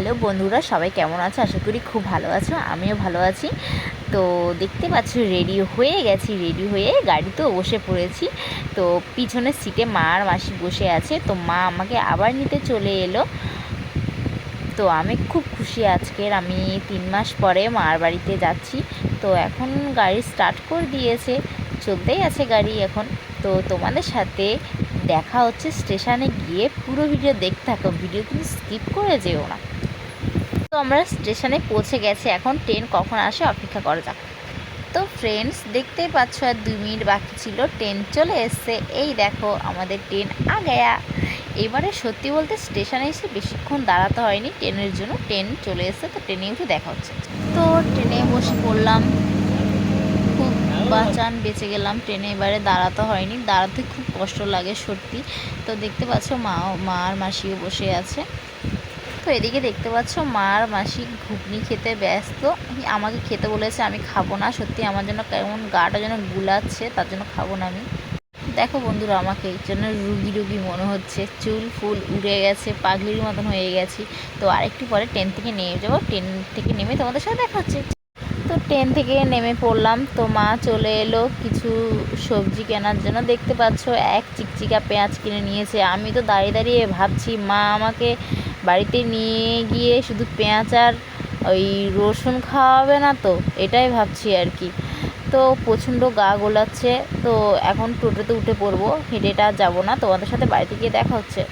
Hello বন্ধুরা, সবাই কেমন আছে? আশা করি খুব ভালো আছো, আমিও ভালো আছি। তো দেখতে পাচ্ছ রেডি হয়ে গেছি রেডি হয়ে গাড়িতেও বসে পড়েছি। তো পিছনের সিটে মা আর মাসি বসে আছে, তো মা আমাকে আবার নিতে চলে এলো। তো আমি খুব খুশি আজকের, আমি তিন মাস পরে মার বাড়িতে যাচ্ছি। তো এখন গাড়ি স্টার্ট করে দিয়েছে, চলতেই আছে গাড়ি এখন। তো তোমাদের সাথে দেখা হচ্ছে স্টেশনে গিয়ে পুরো ভিডিও দেখতে থাকো ভিডিও কিন্তু স্কিপ করে যেও না। আমরা স্টেশনে পৌঁছে গেছি। এখন ট্রেন কখন আসে অপেক্ষা করা যাক। তো ফ্রেন্ডস দেখতেই পাচ্ছ আর দুই মিনিট বাকি ছিল ট্রেন চলে এসছে। এই দেখো আমাদের ট্রেন আ গেয়া এবারে সত্যি বলতে স্টেশনে এসে বেশিক্ষণ দাঁড়াতে হয়নি ট্রেনের জন্য। ট্রেন চলে এসছে, তো ট্রেনে উঠে দেখা হচ্ছে। তো ট্রেনে বসে পড়লাম। খুব বাঁচান বেঁচে গেলাম। ট্রেনে এবারে দাঁড়াতে হয়নি। দাঁড়াতে খুব কষ্ট লাগে সত্যি। তো দেখতে পাচ্ছ মা মা আর মাসিও বসে আছে। এদিকে দেখতে পাচ্ছ মা আর মাসি ঘুগনি খেতে ব্যস্ত। আমাকে খেতে বলেছে আমি খাব না। সত্যি আমার জন্য কেমন গাটা যেন গুলাচ্ছে, তার জন্য খাব না আমি। দেখো বন্ধুরা আমাকে এই জন্য রুগী রুগী মনে হচ্ছে। চুল ফুল উড়ে গেছে, পাগলির মতন হয়ে গেছি। তো আরেকটু পরে ট্রেন থেকে নেমে যাব। ট্রেন থেকে নেমে তোমাদের সাথে দেখা হচ্ছে। তো ট্রেন থেকে নেমে পড়লাম। তো মা চলে এলো কিছু সবজি কেনার জন্য। দেখতে পাচ্ছ এক চিকচিকা পেঁয়াজ কিনে নিয়েছে। আমি তো দাঁড়িয়ে দাঁড়িয়ে ভাবছি, মা আমাকে বাড়িতে নিয়ে গিয়ে শুধু পেঁয়াজ আর ওই রসুন খাওয়াবে না তো, এটাই ভাবছি আর কি। তো প্রচণ্ড গা গোলাচ্ছে, তো এখন টোটোতে উঠে পড়ব হেঁটেটা যাব না, তোমাদের সাথে বাড়িতে গিয়ে দেখা হচ্ছে।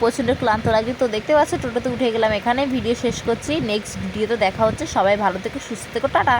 প্রচণ্ড ক্লান্ত লাগে তো দেখতে পাচ্ছ টোটোতে উঠে গেলাম এখানে, ভিডিও শেষ করছি নেক্সট ভিডিওতে দেখা হচ্ছে, সবাই ভালো থেকে, সুস্থ থেকো টাটা।